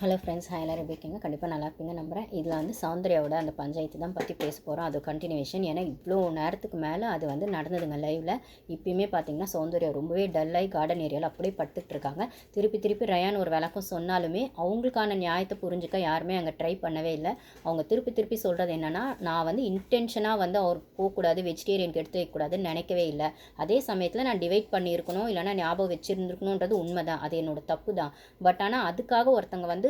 Hello friends hi எல்லோரும் எப்படி இருக்கீங்க? கண்டிப்பாக நல்லா இருப்பீங்க நம்புகிறேன் இதில் வந்து சௌந்தர்யாவோட அந்த பஞ்சாயத்து தான் பற்றி பேச போகிறோம் அது கண்டினியூஷன் ஏன்னா இவ்வளோ நேரத்துக்கு மேலே அது வந்து நடந்ததுங்க லைவில் இப்பயுமே பார்த்தீங்கன்னா சௌந்தர்யா ரொம்பவே டல்லாகி கார்டன் ஏரியாவில் அப்படியே படுத்துட்டு இருக்காங்க. திருப்பி திருப்பி ரயான் ஒரு விளக்கம் சொன்னாலுமே அவங்களுக்கான நியாயத்தை புரிஞ்சுக்க யாருமே அங்கே ட்ரை பண்ணவே இல்லை. அவங்க திருப்பி திருப்பி சொல்கிறது என்னென்னா நான் வந்து இன்டென்ஷனாக வந்து அவர் போகக்கூடாது வெஜிடேரியனுக்கு எடுத்து வைக்கக்கூடாதுன்னு நினைக்கவே இல்லை. அதே சமயத்தில் நான் டிவைட் பண்ணியிருக்கணும் இல்லைனா ஞாபகம் வச்சுருந்துருக்கணுன்றது உண்மை தான் அது என்னோட தப்பு தான். பட் ஆனால் அதுக்காக ஒருத்தங்க வந்து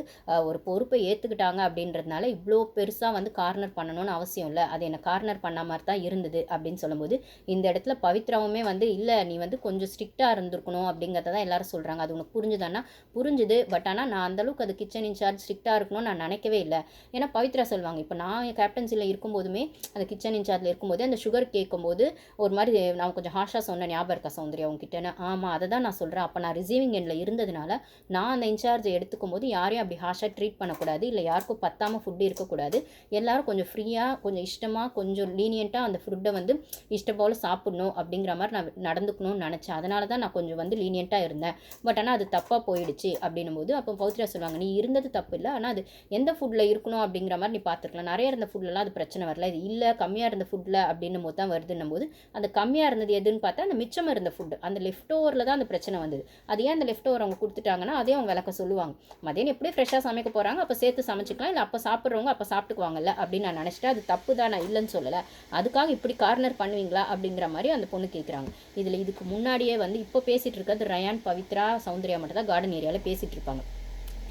ஒரு பொறுப்பை ஏற்றுக்கிட்டாங்க அப்படின்றதுனால இவ்வளோ பெருசாக வந்து கார்னர் பண்ணணும்னு அவசியம் இல்லை. அது என்னை கார்னர் பண்ண மாதிரி தான் இருந்தது அப்படின்னு சொல்லும்போது இந்த இடத்துல பவித்ராவுமே வந்து இல்லை நீ வந்து கொஞ்சம் ஸ்ட்ரிக்டாக இருந்திருக்கணும் அப்படிங்கிறத தான் எல்லாரும் சொல்கிறாங்க அது உனக்கு புரிஞ்சுதானா? புரிஞ்சுது. பட் ஆனால் நான் அந்தளவுக்கு அது கிச்சன் இன்சார்ஜ் ஸ்ட்ரிக்டாக இருக்கணும்னு நான் நினைக்கவே இல்லை. ஏன்னா பவித்ரா சொல்லுவாங்க இப்போ நான் கேப்டன்சியில் இருக்கும்போதுமே அந்த கிச்சன் இன்சார்ஜில் இருக்கும்போது அந்த சுகர் கேட்கும்போது ஒரு மாதிரி நான் கொஞ்சம் ஹாஷாக சொன்ன ஞாபகம் இருக்கா சௌந்தர்யா உங்ககிட்ட ஆமாம் அதை தான் நான் சொல்கிறேன் அப்போ நான் ரிசீவிங் எண்டில் இருந்ததுனால நான் அந்த இன்சார்ஜை எடுத்துக்கும் போது யாரையும் அப்படி ஹாஷாக ட்ரீட் பண்ணக்கூடாது. இல்லை யாருக்கும் பத்தாமல் ஃபுட்டு இருக்கக்கூடாது. எல்லோரும் கொஞ்சம் ஃப்ரீயாக கொஞ்சம் இஷ்டமாக கொஞ்சம் லீனியண்ட்டாக அந்த ஃபுட்டை வந்து இஷ்டம் போல் சாப்பிட்ணும் அப்படிங்கிற மாதிரி நான் நடந்துக்கணும்னு நினச்சேன். அதனால தான் நான் கொஞ்சம் வந்து லீனியண்ட்டாக இருந்தேன். பட் ஆனால் அது தப்பாக போயிடுச்சு அப்படின்னும் போது அப்போ பௌத்ரா சொல்லுவாங்க நீ இருந்தது தப்பு இல்லை. ஆனால் அது எந்த ஃபுட்டில் இருக்கணும் அப்படிங்கிற மாதிரி நீ பார்த்துருக்கலாம் நிறைய இருந்த ஃபுட்லலாம் அது பிரச்சனை வரல. இது இல்லை கம்மியாக இருந்த ஃபுட்டில் அப்படின்னும் போது தான் வருதுன்னும் போது அந்த கம்மியாக இருந்தது எதுன்னு பார்த்தா அந்த மிச்சம் இருந்த ஃபுட்டு அந்த லெஃப்ட் ஓவரில் தான் அந்த பிரச்சனை வந்தது. அது ஏன் அந்த லெஃப்ட் ஓவர் அவங்க கொடுத்துட்டாங்கன்னா அதே அவங்க விளக்க சொல்லுவாங்க. மதியம் எப்படி ஃப்ரெஷ்ஷாக சமைக்க போகிறாங்க அப்போ சேர்த்து சமைச்சிக்கலாம். இல்லை அப்போ சாப்பிட்றவங்க அப்போ சாப்பிட்டுக்குவாங்கல்ல அப்படின்னு நான் நினச்சிட்டு அது தப்பு தான் நான் இல்லைன்னு சொல்லலை. அதுக்காக இப்படி கார்னர் பண்ணுவீங்களா அப்படிங்கிற மாதிரி அந்த பொண்ணு கேட்குறாங்க இதில் இதுக்கு முன்னாடியே வந்து இப்போ பேசிகிட்டு இருக்கிறது ரயான் பவித்ரா சௌந்தர்யா மட்டும் தான் கார்டன் ஏரியாவில் பேசிகிட்டு இருப்பாங்க.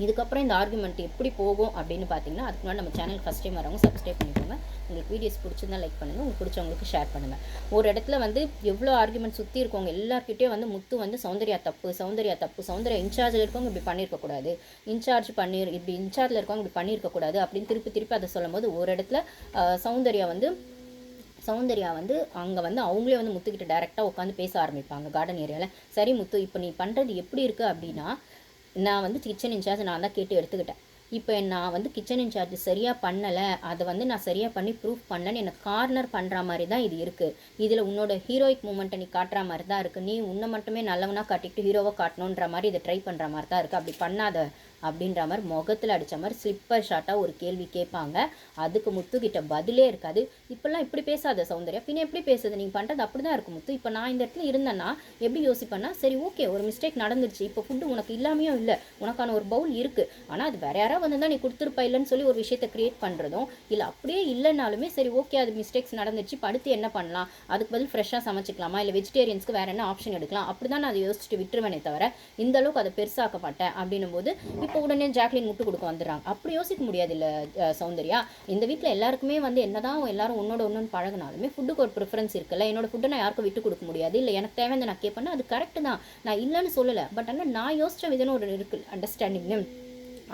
இதுக்கப்புறம் இந்த ஆர்குமெண்ட் எப்படி போகும் அப்படின்னு பார்த்தீங்கன்னா அதுக்கு முன்னாடி நம்ம சேனல் ஃபஸ்ட் டைம் வரவங்க சப்ஸ்கிரைப் பண்ணிக்கோங்க. உங்களுக்கு வீடியோஸ் பிடிச்சிருந்தா லைக் பண்ணுங்கள் உங்களுக்கு பிடிச்சவங்களுக்கு ஷேர் பண்ணுங்கள் ஒரு இடத்துல வந்து எவ்வளோ ஆர்குமெண்ட் சுற்றி இருக்கவங்க எல்லாருக்கிட்டேயும் வந்து முத்து வந்து சௌந்தர்யா தப்பு சௌந்தர்யா தப்பு சௌந்தர்யா இன்சார்ஜில் இருக்கவங்க இப்படி பண்ணியிருக்கக்கூடாது இன்சார்ஜ் பண்ணி இப்படி இன்சார்ஜில் இருக்கவங்க இப்படி பண்ணியிருக்கக்கூடாது அப்படின்னு திருப்பி திருப்பி அதை சொல்லும்போது ஒரு இடத்துல சௌந்தர்யா வந்து சௌந்தர்யா வந்து அங்கே வந்து அவங்களே வந்து முத்துக்கிட்ட டேரெக்டாக உட்காந்து பேச ஆரம்பிப்பாங்க கார்டன் ஏரியாவில் சரி முத்து இப்போ நீ பண்ணுறது எப்படி இருக்குது அப்படின்னா நான் வந்து கிச்சன் இன்சார்ஜ் நான் தான் கேட்டு எடுத்துக்கிட்டேன். இப்போ நான் வந்து கிச்சன் இன்சார்ஜ் சரியாக பண்ணலை அதை வந்து நான் சரியாக பண்ணி ப்ரூஃப் பண்ணலன்னு எனக்கு கார்னர் பண்ணுற மாதிரி தான் இது இருக்குது இதில் உன்னோட ஹீரோயிக் மூமெண்ட்டை நீ காட்டுற மாதிரி தான் இருக்குது நீ உன்னை மட்டுமே நல்லவனாக காட்டிட்டு ஹீரோவை காட்டணுன்ற மாதிரி இதை ட்ரை பண்ணுற மாதிரி தான் இருக்குது அப்படி பண்ணாத அப்படின்ற மாதிரி முகத்தில் அடித்த மாதிரி ஸ்லிப்பர் ஷாட்டாக ஒரு கேள்வி கேட்பாங்க. அதுக்கு முத்துக்கிட்ட பதிலே இருக்காது. இப்போல்லாம் இப்படி பேசாத சௌந்தர்யா. பின்ன எப்படி பேசுது? நீங்கள் பண்ணுறது அப்படி தான் இருக்கும் முத்து. இப்போ நான் இந்த இடத்துல இருந்தேன்னா எப்படி யோசிப்பேன்னா சரி ஓகே ஒரு மிஸ்டேக் நடந்துருச்சு. இப்போ ஃபுட்டு உனக்கு இல்லாமையும் இல்லை. உனக்கான ஒரு பவுல் இருக்குது ஆனால் அது வேற யாராவது வந்து தான் நீ கொடுத்துருப்பா இல்லைன்னு சொல்லி ஒரு விஷயத்தை க்ரியேட் பண்ணுறதும் இல்லை அப்படியே இல்லைனாலுமே சரி ஓகே அது மிஸ்டேக்ஸ் நடந்துருச்சு. படுத்து என்ன பண்ணலாம்? அதுக்கு பதில் ஃப்ரெஷ்ஷாக சமைச்சிக்கலாமா? இல்லை வெஜிடேரியன்ஸ்க்கு வேறு என்ன ஆப்ஷன் எடுக்கலாம்? அப்படி தான் நான் அதை யோசிச்சுட்டு விட்டுருவேனே தவிர இந்த அளவுக்கு அதை பெருசாக்க மாட்டேன் அப்படின்னும் போது இப்போ உடனே ஜாக்லின் முட்டு கொடுக்க வந்துடுறாங்க. அப்படி யோசிக்க முடியாது இல்லை சௌந்தர்யா. இந்த வீட்டில் எல்லாருக்குமே வந்து என்னதான் எல்லாரும் உன்னோட ஒன்றுன்னு பழகினாலுமே ஃபுட்டுக்கு ஒரு ப்ரிஃபரன்ஸ் இருக்குல்ல. என்னோட ஃபுட்டை நான் யாருக்கும் விட்டு கொடுக்க முடியாது. இல்லை எனக்கு தேவையான நான் கேட்பேன்னா அது கரெக்டு தான். நான் இல்லைன்னு சொல்லலை. பட் ஆனால் நான் யோசிச்ச விதம்னு ஒரு இருக்குது அண்டர்ஸ்டாண்டிங்னு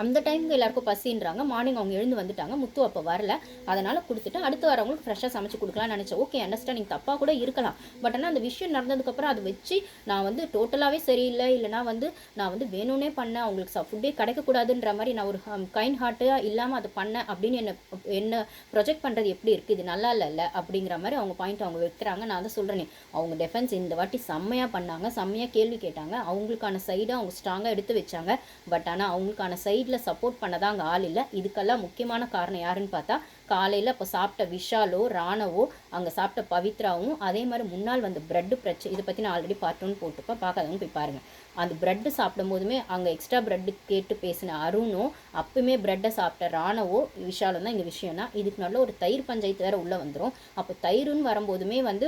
அந்த டைமுக்கு எல்லாருக்கும் பசின்றாங்க. மார்னிங் அவங்க எழுந்து வந்துட்டாங்க. முத்து அப்போ வரல. அதனால் கொடுத்துட்டு அடுத்து வரவங்களுக்கு ஃப்ரெஷ்ஷாக சமைச்சு கொடுக்கலாம்னு நினச்சேன். ஓகே அண்டர்ஸ்டாண்டிங் தப்பாக கூட இருக்கலாம். பட் ஆனால் அந்த விஷயம் நடந்ததுக்கப்புறம் அதை வச்சு நான் வந்து டோட்டலாகவே சரியில்லை. இல்லைனா வந்து நான் வந்து வேணும்னே பண்ணேன். அவங்களுக்கு ஃபுட்டே கிடைக்கக்கூடாதுன்ற மாதிரி நான் ஒரு கைண்ட் ஹார்ட்டாக இல்லாமல் அதை பண்ணேன் அப்படின்னு என்ன என்ன ப்ரொஜெக்ட் பண்ணுறது எப்படி இருக்குது இது நல்லா இல்லைல்ல அப்படிங்கிற மாதிரி அவங்க பாயிண்ட் அவங்க வைக்கிறாங்க. நான் அதை சொல்கிறேனே அவங்க டெஃபென்ஸ் இந்த வாட்டி செம்மையாக பண்ணாங்க. செம்மையாக கேள்வி கேட்டாங்க. அவங்களுக்கான சைடை அவங்க ஸ்ட்ராங்காக எடுத்து வச்சாங்க. பட் ஆனால் அவங்களுக்கான வீட்டில் சப்போர்ட் பண்ணதான் அங்கே ஆள் இல்லை. இதுக்கெல்லாம் முக்கியமான காரணம் யாருன்னு பார்த்தா காலையில் இப்போ சாப்பிட்ட விஷாலோ ராணவோ அங்கே சாப்பிட்ட பவித்ராவும் அதே மாதிரி முன்னால் வந்த பிரெட்டு பிரச்சனை இதை பற்றி நான் ஆல்ரெடி பார்ட் போட்டுப்பேன் பார்க்காதவங்க போய் பாருங்கள் அந்த பிரெட்டு சாப்பிடும் போதுமே அங்கே எக்ஸ்ட்ரா பிரெட்டு கேட்டு பேசின அருணும் அப்பவுமே பிரெட்டை சாப்பிட்ட ராணவோ விஷாலும் தான் இங்கே விஷயம்னா இதுக்கு நல்ல ஒரு தயிர் பஞ்சாயத்து வேறு உள்ளே வந்துடும் அப்போ தயிருன்னு வரும்போதுமே வந்து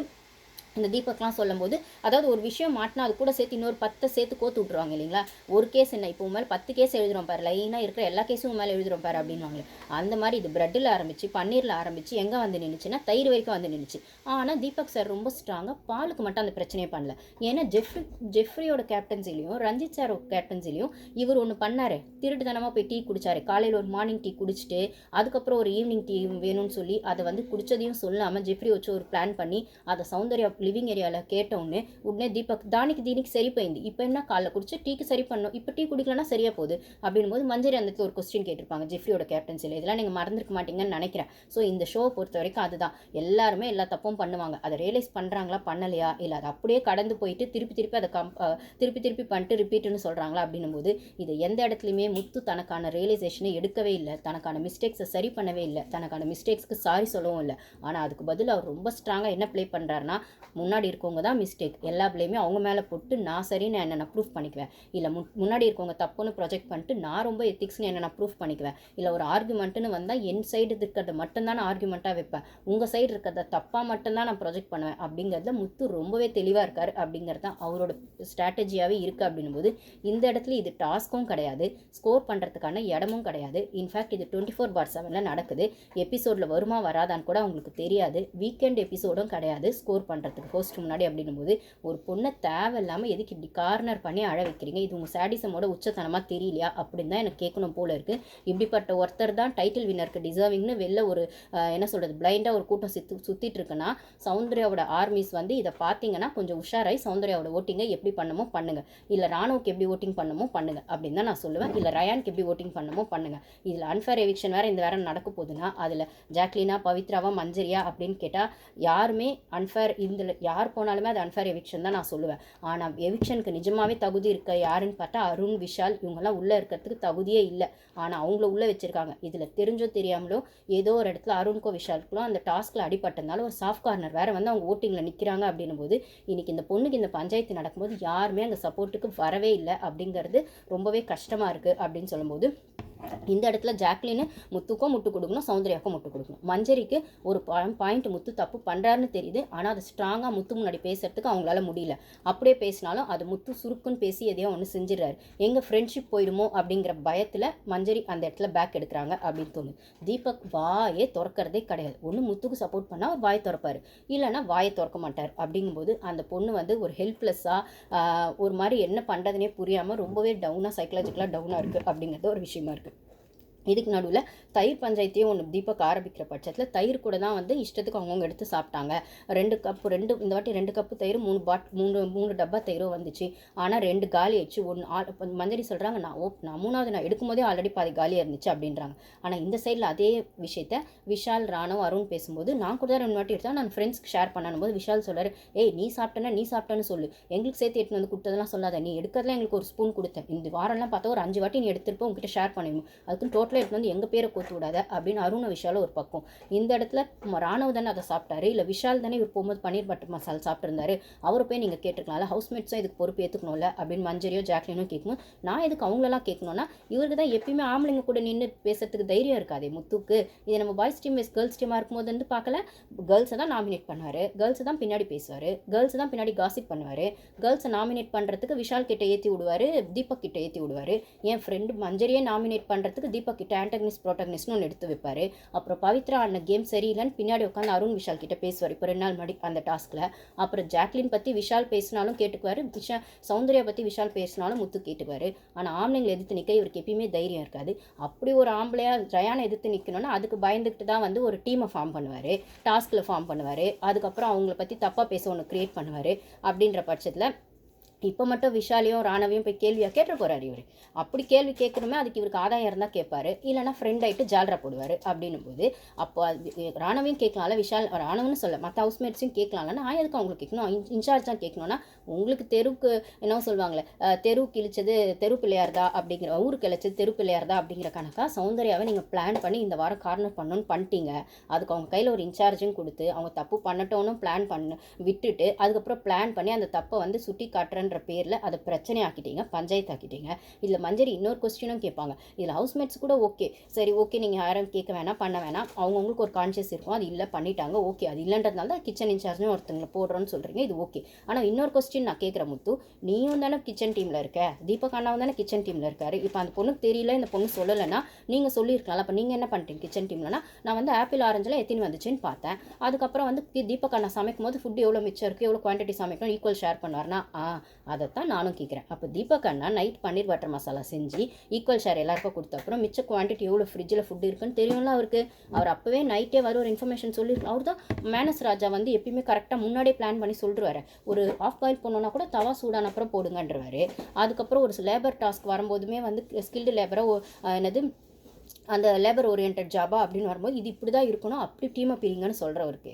இந்த தீபக்லாம் சொல்லும்போது அதாவது ஒரு விஷயம் மாட்டினா அது கூட சேர்த்து இன்னொரு பத்தை சேர்த்து கோத்து விட்ருவாங்க இல்லைங்களா? ஒரு கேஸ் என்ன இப்போ உன் மேலே பத்து கேஸ் எழுதுறோம் பாரு லைனாக இருக்கிற எல்லா கேஸும் மேலே எழுதுறோம் பாரு அப்படின்வாங்க அந்த மாதிரி இது பிரெட்டில் ஆரம்பிச்சு பன்னீரில் ஆரம்பிச்சு எங்கே வந்து நின்றுச்சுன்னா தயிர் வரைக்கும் வந்து நின்றுச்சு ஆனால் தீபக் சார் ரொம்ப ஸ்ட்ராங்காக பாலுக்கு மட்டும் அந்த பிரச்சனையே பண்ணல. ஏன்னா ஜெஃப்ரி ஜெஃப்ரியோட கேப்டன்சிலையும் ரஞ்சித் சார் கேப்டன்சிலையும் இவர் ஒன்று பண்ணார். திருட்டுத்தனமாக போய் டீ குடிச்சாரு. காலையில் ஒரு மார்னிங் டீ குடிச்சிட்டு அதுக்கப்புறம் ஒரு ஈவினிங் டீ வேணும்னு சொல்லி அதை வந்து குடிச்சதையும் சொல்லாமல் ஜெஃப்ரி வச்சு ஒரு பிளான் பண்ணி அதை சௌந்தர்யா லிவிங் ஏரியாவில் கேட்டவுடனே உடனே தீபக் தானிக்கு தீனிக்கு சரி போయింది இப்போ என்ன காலைல குடிச்சு டீக்கு சரி பண்ணோம் இப்போ டீ குடிக்கலன்னா சரியாக போகுது? அப்படின்னும் போது மஞ்சரி அந்த ஒரு கொஸ்டின் கேட்டிருப்பாங்க ஜெஃப்ரியோட கேப்டன்சியில் இதெல்லாம் நீங்கள் மறந்துருக்க மாட்டீங்கன்னு நினைக்கிறேன். ஸோ இந்த ஷோவை பொறுத்த வரைக்கும் அதுதான். எல்லாருமே எல்லா தப்பும் பண்ணுவாங்க. அதை ரியலைஸ் பண்ணுறாங்களா பண்ணலையா? இல்லை அதை அப்படியே கடந்து போயிட்டு திருப்பி திருப்பி அதை கம் திருப்பி திருப்பி பண்ணிட்டு ரிப்பீட்னு சொல்கிறாங்களா அப்படின்னும் போது இதை எந்த இடத்துலையுமே முத்து தனக்கான ரியலைசேஷனை எடுக்கவே இல்லை. தனக்கான மிஸ்டேக்ஸை சரி பண்ணவே இல்லை. தனக்கான மிஸ்டேக்ஸ்க்கு சாரி சொல்லவும் இல்லை. ஆனால் அதுக்கு பதில் அவர் ரொம்ப ஸ்ட்ராங்காக என்ன ப்ளே பண்ணுறாருன்னா முன்னாடி இருக்கவங்க தான் மிஸ்டேக் எல்லா ப்ளேமே அவங்க மேலே போட்டு நான் சரின்னு என்ன நான் ப்ரூஃப் பண்ணிக்குவேன்? இல்லை முன் முன்னாடி இருக்கவங்க தப்புன்னு ப்ரொஜெக்ட் பண்ணிட்டு நான் ரொம்ப எத்திக்ஸ்னு என்ன நான் ப்ரூஃப் பண்ணிக்குவேன்? இல்லை ஒரு ஆர்குமெண்ட்டுன்னு வந்தால் என் சைடு இருக்கிறத மட்டும்தான் நான் ஆர்குமெண்ட்டாக வைப்பேன். உங்கள் சைடு இருக்கிறத தப்பாக மட்டும்தான் நான் ப்ரொஜெக்ட் பண்ணுவேன். அப்படிங்கிறதுல முத்து ரொம்பவே தெளிவாக இருக்கார். அப்படிங்கிறது தான் அவரோட ஸ்ட்ராட்டஜியாகவே இருக்குது அப்படின்னும் போது இந்த இடத்துல இது டாஸ்க்கும் கிடையாது. ஸ்கோர் பண்ணுறதுக்கான இடமும் கிடையாது. இன்ஃபேக்ட் இது டுவெண்ட்டி ஃபோர் பார் செவனில் நடக்குது. எபிசோடில் வருமா வராதான்னு கூட அவங்களுக்கு தெரியாது. வீக்கெண்ட் எபிசோடும் கிடையாது. ஸ்கோர் பண்ணுறது பண்ணுறதுக்கு ஹோஸ்ட் முன்னாடி அப்படின்னும் போது ஒரு பொண்ணை தேவையில்லாமல் எதுக்கு இப்படி கார்னர் பண்ணி அழ வைக்கிறீங்க? இது உங்கள் சாடிசமோட உச்சத்தனமாக தெரியலையா? அப்படின்னு தான் எனக்கு கேட்கணும் போல இருக்குது இப்படிப்பட்ட ஒருத்தர் தான் டைட்டில் வின்னருக்கு டிசர்விங்னு வெளில ஒரு என்ன சொல்கிறது பிளைண்டாக ஒரு கூட்டம் சுத்து சுற்றிட்டு இருக்குன்னா சௌந்தர்யாவோட ஆர்மிஸ் வந்து இதை பார்த்தீங்கன்னா கொஞ்சம் உஷாராய் சௌந்தர்யாவோட ஓட்டிங்கை எப்படி பண்ணமோ பண்ணுங்க. இல்லை ராணுவுக்கு எப்படி ஓட்டிங் பண்ணமோ பண்ணுங்க அப்படின்னு தான் நான் சொல்லுவேன். இல்லை ரயானுக்கு எப்படி ஓட்டிங் பண்ணமோ பண்ணுங்க. இதில் அன்ஃபேர் எவிக்ஷன் வேறு இந்த வேற நடக்க போகுதுன்னா அதில் ஜாக்லினா பவித்ராவா மஞ்சரியா அப்படின்னு கேட்டால் யாருமே அன்ஃபேர் இதில் யார் போனாலுமே அது அன்ஃபேர் எவிக்ஷன் தான் நான் சொல்லுவேன். ஆனால் எவிக்ஷனுக்கு நிஜமாவே தகுதி இருக்க யாருன்னு பார்த்தா அருண் விஷால் இவங்கெல்லாம் உள்ளே இருக்கிறதுக்கு தகுதியே இல்லை. ஆனால் அவங்கள உள்ளே வச்சுருக்காங்க. இதில் தெரிஞ்சோ தெரியாமலோ ஏதோ ஒரு இடத்துல அருண்கோ விஷாலுக்கோ அந்த டாஸ்கில் அடிபட்டதுனால ஒரு சாஃப்ட் கார்னர் வேறு வந்து அவங்க ஓட்டிங்கில் நிற்கிறாங்க அப்படின்னும் போது இன்றைக்கி இந்த பொண்ணுக்கு இந்த பஞ்சாயத்து நடக்கும்போது யாருமே அங்கே சப்போர்ட்டுக்கு வரவே இல்லை அப்படிங்கிறது ரொம்பவே கஷ்டமாக இருக்குது அப்படின்னு சொல்லும்போது இந்த இடத்துல ஜாக்லின்னு முத்துக்கும் முட்டு கொடுக்கணும் சௌந்தர்யாவுக்கும் முட்டு கொடுக்கணும். மஞ்சரிக்கு ஒரு பாயிண்ட் முத்து தப்பு பண்ணுறாருன்னு தெரியுது. ஆனால் அது ஸ்ட்ராங்காக முத்து முன்னாடி பேசுறதுக்கு அவங்களால முடியல. அப்படியே பேசினாலும் அது முத்து சுருக்குன்னு பேசி எதையோ ஒன்று செஞ்சிடறாரு. எங்கள் ஃப்ரெண்ட்ஷிப் போயிடுமோ அப்படிங்கிற பயத்தில் மஞ்சரி அந்த இடத்துல பேக் எடுக்கிறாங்க அப்படின்னு தோணுது. தீபக் வாயே திறக்கிறதே கிடையாது. ஒன்று முத்துக்கு சப்போர்ட் பண்ணால் அவர் வாயை திறப்பாரு. இல்லைன்னா வாயை திறக்க மாட்டார். அப்படிங்கும்போது அந்த பொண்ணு வந்து ஒரு ஹெல்ப்லெஸ்ஸாக ஒரு மாதிரி என்ன பண்ணுறதுனே புரியாமல் ரொம்பவே டவுனாக சைக்கலாஜிக்கலாக டவுனாக இருக்குது அப்படிங்கிறது ஒரு விஷயமா இருக்குது இதுக்கு நடுவில் தயிர் பஞ்சாயத்தையும் ஒன்று தீபக் ஆரம்பிக்கிற பட்சத்தில் தயிர் கூட தான் வந்து இஷ்டத்துக்கு அவங்கவுங்க எடுத்து சாப்பிட்டாங்க. ரெண்டு கப்பு ரெண்டு இந்த வாட்டி ரெண்டு கப்பு தயிர் மூணு பாட் மூணு மூணு டப்பா தயிரும் வந்துச்சு. ஆனால் ரெண்டு காலி ஆச்சு ஒன்று ஆள் மஞ்சரி சொல்கிறாங்க நான் ஓ நான் மூணாவது நான் எடுக்கும்போதே ஆல்ரெடி பாதி காலியாக இருந்துச்சு அப்படின்றாங்க. ஆனால் இந்த சைடில் அதே விஷயத்த விஷால் ராணவ் அருண் பேசும்போது நான் கூட தான் ரெண்டு வாட்டி எடுத்தா நான் ஃப்ரெண்ட்ஸ்க்கு ஷேர் பண்ணணும் போது விஷால் சொல்கிறார் ஏய் நீ சாப்பிட்டேன்னா நீ சாப்பிட்டேன்னு சொல்லு. எங்களுக்கு சேர்த்து எடுத்துன்னு வந்து கொடுத்ததெல்லாம் சொல்லாத. நீ எடுக்கிறதுலாம் எங்களுக்கு ஒரு ஸ்பூன் கொடுத்தேன். இந்த வாரம்லாம் பார்த்தா ஒரு அஞ்சு வாட்டி நீ எடுத்துருப்போம் உங்ககிட்ட ஷேர் பண்ணிடணும். அதுக்கு டோட்டலாக எடுத்து வந்து எங்கள் பேரை கோத்து விடாத அப்படின்னு அருண விஷால ஒரு பக்கம். இந்த இடத்துல ராணுவ தானே அதை சாப்பிட்டாரு? இல்லை விஷால் தானே இவர் போகும்போது பன்னீர் பட்டர் மசாலா சாப்பிட்ருந்தாரு அவரை போய் நீங்கள் கேட்டுருக்கலாம்ல ஹவுஸ்மேட்ஸும் இதுக்கு பொறுப்பு ஏற்றுக்கணும்ல அப்படின்னு மஞ்சரியோ ஜாக்லினோ கேட்கணும் நான் எதுக்கு அவங்களெல்லாம் கேட்கணும்னா இவருக்கு தான் எப்பயுமே ஆம்பளைங்க கூட நின்று பேசுறதுக்கு தைரியம் இருக்காதே முத்துக்கு. இதை நம்ம பாய்ஸ் டீம் வைஸ் கேர்ள்ஸ் டீமாக இருக்கும்போது வந்து பார்க்கல. கேர்ள்ஸை தான் நாமினேட் பண்ணுவார். கேர்ள்ஸை தான் பின்னாடி பேசுவார். கேர்ள்ஸ் தான் பின்னாடி காசிப் பண்ணுவார். கேர்ள்ஸை நாமினேட் பண்ணுறதுக்கு விஷால் கிட்ட ஏற்றி விடுவார் தீபக் கிட்ட ஏற்றி விடுவார். என் ஃப்ரெண்டு மஞ்சரியே நாமினேட் பண்ணுறதுக்கு தீபக் கிட்ட ஆண்டகனிஸ் ப்ரோட்டகனிஸ் ஒன்று எடுத்து வைப்பார். அப்புறம் பவித்ரா அண்ணன் கேம் சரியில்லைன்னு பின்னாடி உட்காந்து அருண் விஷால் கிட்ட பேசுவார். இப்போ ரெண்டு நாள் முன்னாடி அந்த டாஸ்கில் அப்புறம் ஜாக்லின் பற்றி விஷால் பேசினாலும் கேட்டுக்குவார். விஷா சௌந்தர்யா பற்றி விஷால் பேசினாலும் முத்து கேட்டுக்குவார். ஆனால் ஆம்பளைங்களை எதிர்த்து நிற்க இவருக்கு எப்பயுமே தைரியம் இருக்காது. அப்படி ஒரு ஆம்பளையாக ஜயானை எதிர்த்து நிற்கணும்னா அதுக்கு பயந்துக்கிட்டு தான் வந்து ஒரு டீமை ஃபார்ம் பண்ணுவார். டாஸ்கில் ஃபார்ம் பண்ணுவார். அதுக்கப்புறம் அவங்கள பற்றி தப்பாக பேச ஒன்று க்ரியேட் பண்ணுவார். அப்படின்ற பட்சத்தில் இப்போ மட்டும் விஷாலையும் ராணவையும் போய் கேள்வியாக கேட்டு போகிறார் இவர். அப்படி கேள்வி கேட்கணுமே அதுக்கு இவருக்கு ஆதாயம் இருந்தால் கேட்பாரு. இல்லைன்னா ஃப்ரெண்ட் ஆகிட்டு ஜால்ரா போடுவார் அப்படின்னும் போது அப்போ அது ராணவையும் கேட்கலாம்ல விஷால் ராணவன்னு சொல்ல மற்ற ஹவுஸ்மேட்ஸையும் கேட்கலாம்ல நான் எதுக்கு அவங்களுக்கு கேட்கணும்? இன்- இன்சார்ஜ் தான் கேட்கணும்னா உங்களுக்கு தெருவுக்கு என்ன சொல்லுவாங்களே தெரு கிழிச்சது தெரு பிள்ளையார்தா அப்படிங்கிற ஊருக்கு கிழிச்சது தெரு பிள்ளையார் அப்படிங்கிற கணக்காக சௌந்தர்யாவை நீங்கள் பிளான் பண்ணி இந்த வாரம் கார்னர் பண்ணணும்னு பண்ணிட்டீங்க. அதுக்கு அவங்க கையில் ஒரு இன்சார்ஜும் கொடுத்து அவங்க தப்பு பண்ணட்டோன்னு பிளான் பண்ண விட்டுட்டு அதுக்கப்புறம் பிளான் பண்ணி அந்த தப்பை வந்து சுட்டி காட்டுறன்ற பேரில் அதை பிரச்சனை ஆக்கிட்டீங்க பஞ்சாயத்து ஆக்கிட்டீங்க இதில் மஞ்சரி இன்னொரு கொஸ்டினும் கேட்பாங்க. இதில் ஹவுஸ்மேட்ஸ் கூட ஓகே சரி ஓகே நீங்கள் யாரும் கேட்க வேணாம் பண்ண வேணாம். அவங்கவுங்களுக்கு ஒரு கான்ஷியஸ் இருக்கும். அது இல்லை பண்ணிட்டாங்க ஓகே அது இல்லைன்றதுனால தான் கிச்சன் இன்சார்ஜ்னு ஒருத்தங்களை போடுறோன்னு சொல்கிறீங்க இது ஓகே ஆனால் இன்னொரு கொஸ்டின் நான் கேட்குற முத்து நீயும் தானே கிச்சன் டீமில் இருக்க? தீபக் அண்ணாவும் தானே கிச்சன் டீமில் இருக்காரு. இப்போ அந்த பொண்ணுக்கு தெரியல இந்த பொண்ணு சொல்லலைன்னா நீங்கள் சொல்லியிருக்கலாம் அப்போ நீங்கள் என்ன பண்ணிட்டீங்க கிச்சன் டீம்லனா நான் வந்து ஆப்பிள் ஆரஞ்சில் எத்தினி வந்துச்சுன்னு பார்த்தேன். அதுக்கப்புறம் வந்து தீபக் அண்ணா சமைக்கும் போது ஃபுட் எவ்வளோ மிச்சம் இருக்குது எவ்வளோ குவான்டிட்டி சமைக்கணும்? ஈக்குவல் ஷேர் பண்ணுவார்னா ஆ அதைத்தான் நானும் கேட்குறேன் அப்போ தீபக் அண்ணா நைட் பன்னீர் பட்டர் மசாலா செஞ்சு ஈக்குவல் ஷேர் எல்லாருக்கும் கொடுத்த அப்புறம் மிச்ச குவான்டிட்டி எவ்வளோ ஃப்ரிட்ஜில் ஃபுட் இருக்குன்னு தெரியும்ல அவருக்கு. அவர் அப்போவே நைட்டே வர ஒரு இன்ஃபர்மேஷன் சொல்லி அவர் தான் மேனஸ் ராஜா வந்து எப்பயுமே கரெக்டாக முன்னாடியே பிளான் பண்ணி சொல்லிடுவார். ஒரு ஆஃப் பாயில் போனோன்னா கூட தவா சூடான அப்புறம் போடுங்கன்றவாரு. அதுக்கப்புறம் ஒரு லேபர் டாஸ்க் வரும்போதுமே வந்து ஸ்கில்டு லேபரை என்னது அந்த லேபர் ஓரியன்ட் ஜாபா அப்படின்னு வரும்போது இது இப்படி தான் இருக்கணும் அப்படி டீமை பிரிங்கன்னு சொல்கிறவருக்கு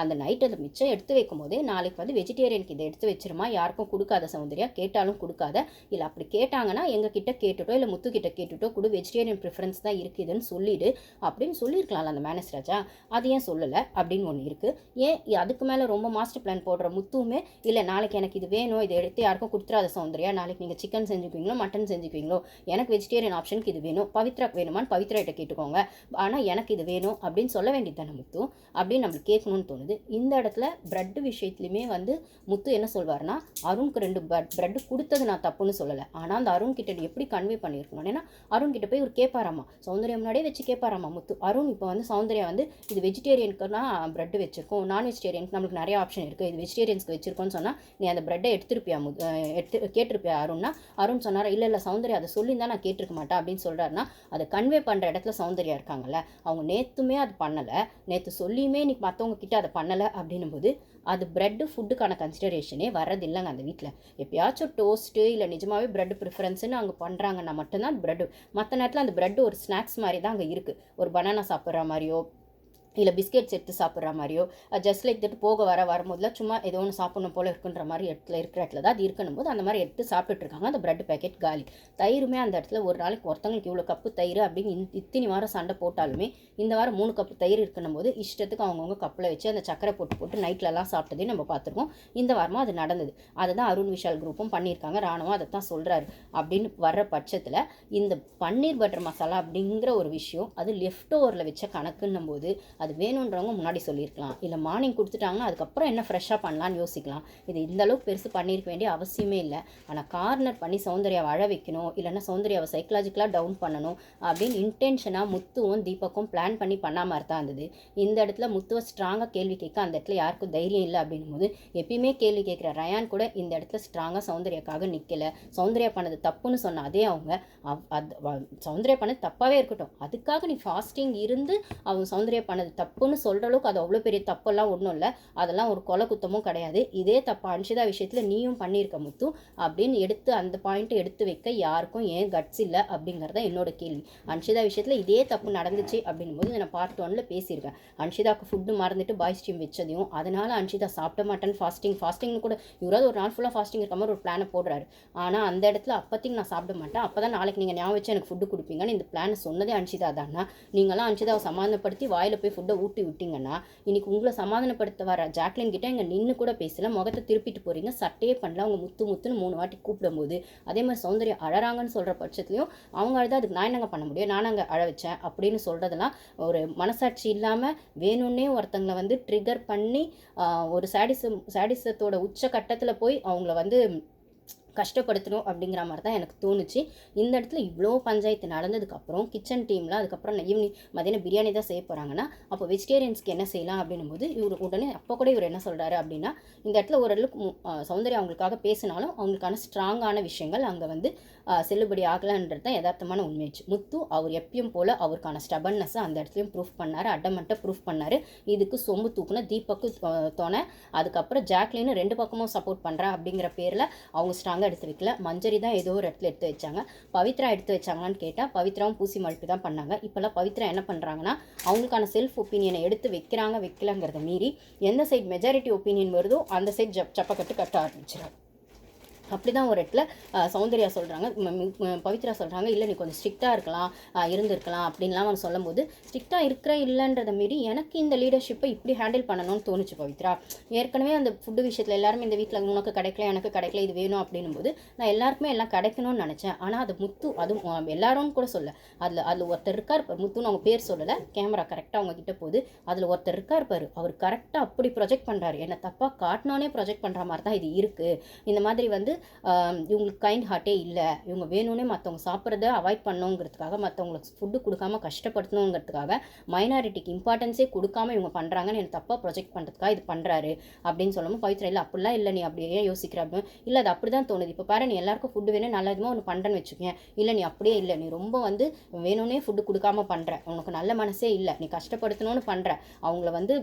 அந்த நைட் அதை மிச்சம் எடுத்து வைக்கும் போது நாளைக்கு வந்து வெஜிடேரியனுக்கு இதை எடுத்து வச்சிருமா? யாருக்கும் கொடுக்காத சௌந்தர்யா கேட்டாலும் கொடுக்காத. இல்லை அப்படி கேட்டாங்கன்னா எங்கள் கிட்ட கேட்டுட்டோ இல்லை முத்து கிட்ட கேட்டுட்டோ கொடு வெஜிடேரியன் ப்ரிஃபரன்ஸ் தான் இருக்குதுன்னு சொல்லிடு அப்படின்னு சொல்லியிருக்கலாம்ல அந்த மேனேஜ் ராஜா. அது ஏன் சொல்லலை? அப்படின்னு ஒன்று இருக்குது ஏன் அதுக்கு மேலே ரொம்ப மாஸ்டர் பிளான் போடுற முத்துவுமே இல்லை நாளைக்கு எனக்கு இது வேணும் இதை எடுத்து யாருக்கும் கொடுத்துறாத சௌந்தர்யா நாளைக்கு நீங்கள் சிக்கன் செஞ்சுக்குவீங்களோ மட்டன் செஞ்சுக்குவீங்களோ எனக்கு வெஜிடேரியன் ஆப்ஷனுக்கு இது வேணும் பவித்ராக்கு வேணுமான்னு பவித்ரா கிட்ட கேட்டுக்கோங்க. ஆனால் எனக்கு இது வேணும் அப்படின்னு சொல்ல வேண்டியது தானே முத்து? அப்படின்னு நம்மளுக்கு கேட்கணும்னு தோணுது. இந்த இடத்துல ப்ரெட்டு விஷயத்துலையுமே வந்து முத்து என்ன சொல்வார்னா அருணுக்கு ரெண்டு ப்ரெட் கொடுத்தது நான் தப்புன்னு சொல்லலை. ஆனால் அந்த அருண் கிட்ட எப்படி கன்வே பண்ணியிருக்கணும் ஏன்னா அருண் கிட்ட போய் ஒரு கேட்பாராமா சௌந்தர்யா முன்னாடியே வச்சு கேட்பாராமா முத்து? அருண் இப்போ வந்து சௌந்தர்யா வந்து இது வெஜிடேரியனுக்குனா ப்ரெட் வச்சிருக்கோம். நான் வெஜிடேரியனுக்கு நம்மளுக்கு நிறைய ஆப்ஷன் இருக்குது இது வெஜிடேரியன்ஸ்க்கு வச்சிருக்கோன்னு சொன்னால் நீ அந்த ப்ரெட்டை எடுத்திருப்பியா முத் எடுத்து கேட்டிருப்பியா அருண்னா? அருண் சொன்னாரா இல்லை இல்லை சௌந்தர்யா அதை சொல்லியிருந்தா நான் கேட்டிருக்க மாட்டேன் அப்படின்னு சொல்கிறாருன்னா அதை கன்வே பண்ணுற இடத்துல சௌந்தர்யா இருக்காங்கல்ல அவங்க நேற்றுமே அது பண்ணலை. நேற்று சொல்லியுமே இன்றைக்கி மற்றவங்க கிட்டே அதை பண்ணலை அப்படின்னும் போது அது ப்ரெட்டு ஃபுட்டுக்கான கன்சிடரேஷனே வர்றதில்லைங்க அந்த வீட்டில் எப்பயாச்சும் டோஸ்ட்டு இல்லை நிஜமாகவே ப்ரெட் ப்ரிஃபரன்ஸ்னு அங்கே பண்ணுறாங்கன்னா மட்டும்தான் அந்த பிரெட்டு மற்ற நேரத்தில் அந்த ப்ரெட் ஒரு ஸ்நாக்ஸ் மாதிரி தான் அங்கே இருக்குது ஒரு பனானா சாப்பிட்ற மாதிரியோ இல்லை பிஸ்கெட்ஸ் எடுத்து சாப்பிட்ற மாதிரியோ ஜஸ்ட் லைக் திட்டு போக வர வரும்போதுல சும்மா ஏதோ ஒன்று சாப்பிடணும் போல் இருக்குன்ற மாதிரி இடத்துல இருக்கிற இடத்துல தான் அது இருக்கணும் போது அந்த மாதிரி எடுத்து சாப்பிட்டுருக்காங்க அந்த ப்ரெட் பேக்கெட் காலி. தயிருமே அந்த இடத்துல ஒரு நாளைக்கு ஒருத்தவங்களுக்கு இவ்வளோ கப்பு தயிர் அப்படின்னு இத்தனை இத்தனி வாரம் சண்டை போட்டாலுமே இந்த வாரம் மூணு கப்பு தயிர் இருக்கணும் போது இஷ்டத்துக்கு அவங்கவுங்க கப்பில் வச்சு அந்த சக்கரை போட்டு போட்டு நைட்லலாம் சாப்பிட்டதையும் நம்ம பார்த்துருக்கோம். இந்த வாரமும் அது நடந்தது. அதை தான் அருண் விஷால் குரூப்பும் பண்ணியிருக்காங்க. ராணுவம் அதை தான் சொல்கிறாரு அப்படின்னு வர்ற பட்சத்தில் இந்த பன்னீர் பட்டர் மசாலா அப்படிங்கிற ஒரு விஷயம் அது லெஃப்ட் ஓவரில் வச்ச கணக்குன்னும் போது அது வேணுன்றவங்க முன்னாடி சொல்லியிருக்கலாம். இல்லை மார்னிங் கொடுத்துட்டாங்கன்னா அதுக்கப்புறம் என்ன ஃப்ரெஷ்ஷாக பண்ணலான்னு யோசிக்கலாம். இது இந்த அளவுக்கு பெருசு பண்ணியிருக்க வேண்டிய அவசியமே இல்லை. ஆனால் கார்னர் பண்ணி சௌந்தர்யாவை அழ வைக்கணும். இல்லைன்னா சௌந்தர்யாவை சைக்கலாஜிக்கலாக டவுன் பண்ணணும் அப்படின்னு இன்டென்ஷனாக முத்துவும் தீபக்கும் பிளான் பண்ணி பண்ணாமல் மாதிரி தான் இருந்தது. இந்த இடத்துல முத்துவை ஸ்ட்ராங்காக கேள்வி கேட்க அந்த இடத்துல யாருக்கும் தைரியம் இல்லை அப்படின்னும் போது எப்பயுமே கேள்வி கேட்குற ரயான் கூட இந்த இடத்துல ஸ்ட்ராங்காக சௌந்தர்யாக்காக நிற்கலை சௌந்தர்யா பண்ணது தப்புன்னு சொன்ன அதே அவங்க அவ்- அது சௌந்தர்யா பண்ணது தப்பாகவே இருக்கட்டும். அதுக்காக நீ ஃபாஸ்டிங் இருந்து அவங்க சௌந்தர்யா பண்ணது தப்புன்னு சொல்கிற அளவுக்கு அது அவ்வளோ பெரிய தப்பெல்லாம் ஒன்றும் இல்லை. அதெல்லாம் ஒரு கொலை குத்தமும் கிடையாது. இதே தப்பு அன்ஷிதா விஷயத்தில் நீயும் பண்ணியிருக்க முத்து அப்படின்னு எடுத்து அந்த பாயிண்ட்டை எடுத்து வைக்க யாருக்கும் ஏன் கட்ஸ் இல்லை அப்படிங்கிறத என்னோட கேள்வி. அன்ஷிதா விஷயத்தில் இதே தப்பு நடந்துச்சு அப்படின்னும் போது நான் பார்ட் ஒன்ல பேசியிருக்கேன். அன்ஷிதாக்கு ஃபுட்டு மறந்துட்டு பாய்ஸ் டீம் வச்சதையும் அதனால் அன்ஷிதா சாப்பிட மாட்டேன் ஃபாஸ்டிங் ஃபாஸ்டிங்னு கூட இவராது ஒரு நாள் ஃபுல்லாக ஃபாஸ்டிங் இருக்க மாதிரி ஒரு பிளானை போடுறாரு. ஆனால் அந்த இடத்துல அப்போத்தையும் நான் சாப்பிட மாட்டேன். அப்போ தான் நாளைக்கு நீங்கள் ஞாபகம் வச்சு எனக்கு ஃபுட்டு கொடுப்பீங்கன்னு இந்த பிளானை சொன்னதே அன்ஷிதா தானா? நீங்களாம் அன்ஷிதாவை சமாதானப்படுத்தி வாயில் போய் ஃபுட் ஃபுட்டை ஊட்டி விட்டிங்கன்னா இன்றைக்கி உங்களை சமாதானப்படுத்த வர ஜாக்லின் கிட்டே இங்கே நின்று கூட பேசல முகத்தை திருப்பிட்டு போகிறீங்க சட்டையே பண்ணல அவங்க முத்து முத்துன்னு மூணு வாட்டி கூப்பிடும்போது அதே மாதிரி சௌந்தர்யம் அழறாங்கன்னு சொல்கிற பட்சத்துலையும் அவங்க அழுது அதுக்கு நான் என்னங்க பண்ண முடியும்? நான் அங்கே அழ வச்சேன் அப்படின்னு சொல்கிறதெல்லாம் ஒரு மனசாட்சி இல்லாமல் வேணும்னே ஒருத்தங்களை வந்து ட்ரிகர் பண்ணி ஒரு சாடிசம் சாடிசத்தோட உச்ச கட்டத்தில் போய் அவங்கள வந்து கஷ்டப்படுத்தணும் அப்படிங்கிற மாதிரி தான் எனக்கு தோணுச்சு. இந்த இடத்துல இவ்வளோ பஞ்சாயத்து நடந்ததுக்கப்புறம் கிச்சன் டீமில் அதுக்கப்புறம் ஈவினிங் மதியானம் பிரியாணி தான் செய்ய போகிறாங்கன்னா அப்போ வெஜிடேரியன்ஸ்க்கு என்ன செய்யலாம் அப்படின்னும் போது இவர் உடனே அப்போ கூட இவர் என்ன சொல்கிறாரு அப்படின்னா இந்த இடத்துல ஓரளவுக்கு மு- சௌந்தர்யா அவங்களுக்காக பேசினாலும் அவங்களுக்கான ஸ்ட்ராங்கான விஷயங்கள் அங்கே வந்து செல்லுபடி ஆகலான்றது தான் யதார்த்தமான உண்மையாச்சு முத்து அவர் எப்பயும் போல் அவருக்கான ஸ்டபன்னஸை அந்த இடத்துலையும் ப்ரூஃப் பண்ணார் அடமண்ட்டை ப்ரூஃப் பண்ணார். இதுக்கு சொம்பு தூக்குன தீபக்கு தோணை துணை அதுக்கப்புறம் ஜாக்லின்னு ரெண்டு பக்கமும் சப்போர்ட் பண்ணுறா அப்படிங்கிற பேரில் அவங்க ஸ்ட்ராங்காக எடுத்து வைக்கல மஞ்சரி தான் ஏதோ ஒரு இடத்துல எடுத்து வச்சாங்க. பவித்ரா எடுத்து வச்சாங்களான்னு கேட்டால் பவித்ராவும் பூசி மழுப்பு தான் பண்ணாங்க. இப்போல்லாம் பவித்ரா என்ன பண்ணுறாங்கன்னா அவங்களுக்கான செல்ஃப் ஒப்பீனியனை எடுத்து வைக்கிறாங்க வைக்கலங்கிறத மீறி எந்த சைட் மெஜாரிட்டி ஒப்பீனியன் வருதோ அந்த சைட் ஜப் சப்பக்கட்டு கட்ட ஆரம்பிச்சிடும் அப்படி தான் ஒரு இடத்துல சௌந்தர்யா சொல்கிறாங்க பவித்ரா சொல்கிறாங்க இல்லை நீ கொஞ்சம் ஸ்ட்ரிக்டாக இருக்கலாம் இருந்திருக்கலாம் அப்படின்லாம் அவன் சொல்லும்போது ஸ்ட்ரிக்டாக இருக்கிற இல்லைன்றத மீறி எனக்கு இந்த லீடர்ஷிப்பை இப்படி ஹேண்டில் பண்ணணும்னு தோணுச்சு பவித்ரா. ஏற்கனவே அந்த ஃபுட்டு விஷயத்தில் எல்லாருமே இந்த வீட்டில் உனக்கு கிடைக்கல எனக்கு கிடைக்கல இது வேணும் அப்படின்னும் போது நான் எல்லாருக்குமே எல்லாம் கிடைக்கணும்னு நினச்சேன். ஆனால் அது முத்து அதுவும் எல்லாரும் கூட சொல்ல அதில் அதில் ஒருத்தர் இருக்கார் முத்துன்னு அவங்க பேர் சொல்லலை கேமரா கரெக்டாக அவங்க கிட்ட போகுது. அதில் ஒருத்தர் இருக்கார் பாரு அவர் கரெக்டாக அப்படி ப்ரொஜெக்ட் பண்ணுறாரு என்னை தப்பாக காட்டினானே ப்ரொஜெக்ட் பண்ணுற மாதிரி தான் இது இருக்குது இந்த மாதிரி வந்து இவங்களுக்கு கைண்ட் ஹார்ட்டே இல்லை. இவங்க வேணும்னே மற்றவங்க சாப்பிட்றத அவாய்ட் பண்ணணுங்கிறதுக்காக மற்றவங்களுக்கு ஃபுட்டு கொடுக்காம கஷ்டப்படுத்தணுங்கிறதுக்காக மைனாரிட்டிக்கு இம்பார்ட்டன்ஸே கொடுக்காம இவங்க பண்ணுறாங்கன்னு எனக்கு தப்பாக ப்ரொஜெக்ட் பண்ணுறதுக்காக இது பண்ணுறாரு அப்படின்னு சொல்லும்போது பவித்ரா இல்லை அப்படிலாம் இல்லை நீ அப்படியே யோசிக்கிற? அப்படின்னு. இல்லை அது அப்படி தான் தோணுது. இப்போ பாரு நீ எல்லாருக்கும் ஃபுட்டு வேணும் நல்ல விதமாக ஒன்று பண்ணுறேன்னு வச்சுக்கேன் இல்லை நீ அப்படியே இல்லை. நீ ரொம்ப வந்து வேணும்னே ஃபுட்டு கொடுக்காம பண்ணுற உனக்கு நல்ல மனசே இல்லை. நீ கஷ்டப்படுத்தணும்னு பண்ணுற அவங்கள வந்து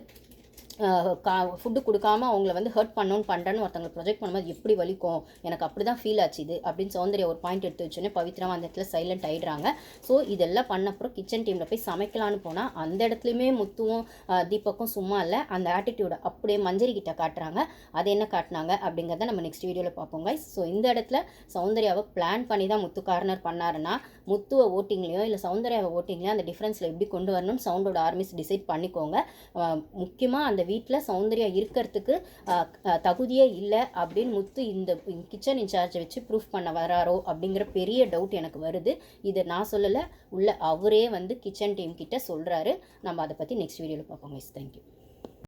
கா ஃபுட்டு கொடுக்காம அவங்கள வந்து ஹர்ட் பண்ணணும்னு பண்ணுறேன்னு ஒருத்தவங்களை ப்ரொஜெக்ட் பண்ணும்போது எப்படி வலிக்கும்? எனக்கு அப்படி தான் ஃபீல் ஆச்சு இது. அப்படின்னு சௌந்தர்யா ஒரு பாயிண்ட் எடுத்து வச்சோன்னே பவித்ரா அந்த இடத்துல சைலண்ட் ஆகிடுறாங்க ஸோ இதெல்லாம் பண்ண அப்புறம் கிச்சன் டீமில் போய் சமைக்கலான்னு போனால் அந்த இடத்துலையுமே முத்துவும் தீபக்கும் சும்மா இல்லை. அந்த ஆட்டிடியூடை அப்படியே மஞ்சரி கிட்ட காட்டுறாங்க. அது என்ன காட்டினாங்க அப்படிங்கிறத நம்ம நெக்ஸ்ட் வீடியோவில் பார்ப்போம் ஸோ இந்த இடத்துல சௌந்தர்யாவை பிளான் பண்ணி தான் முத்து கார்னர் பண்ணாருன்னா முத்துவை ஓட்டிங்லேயோ இல்லை சௌந்தர்யாவை ஓட்டிங்லேயோ அந்த டிஃப்ரென்ஸில் எப்படி கொண்டு வரணும்னு சவுண்டோட ஆர்மிஸ் டிசைட் பண்ணிக்கோங்க. முக்கியமாக அந்த வீட்டில் சௌந்தர்யா இருக்கிறதுக்கு தகுதியே இல்லை அப்படின்னு முத்து இந்த கிச்சன் இன்சார்ஜை வச்சு ப்ரூஃப் பண்ண வராரோ அப்படிங்கிற பெரிய டவுட் எனக்கு வருது. இதை நான் சொல்லலை. உள்ள அவரே வந்து கிச்சன் டீம் கிட்ட சொல்கிறாரு நம்ம அதை பற்றி நெக்ஸ்ட் வீடியோவில் பார்ப்போம் மிஸ் தேங்க்யூ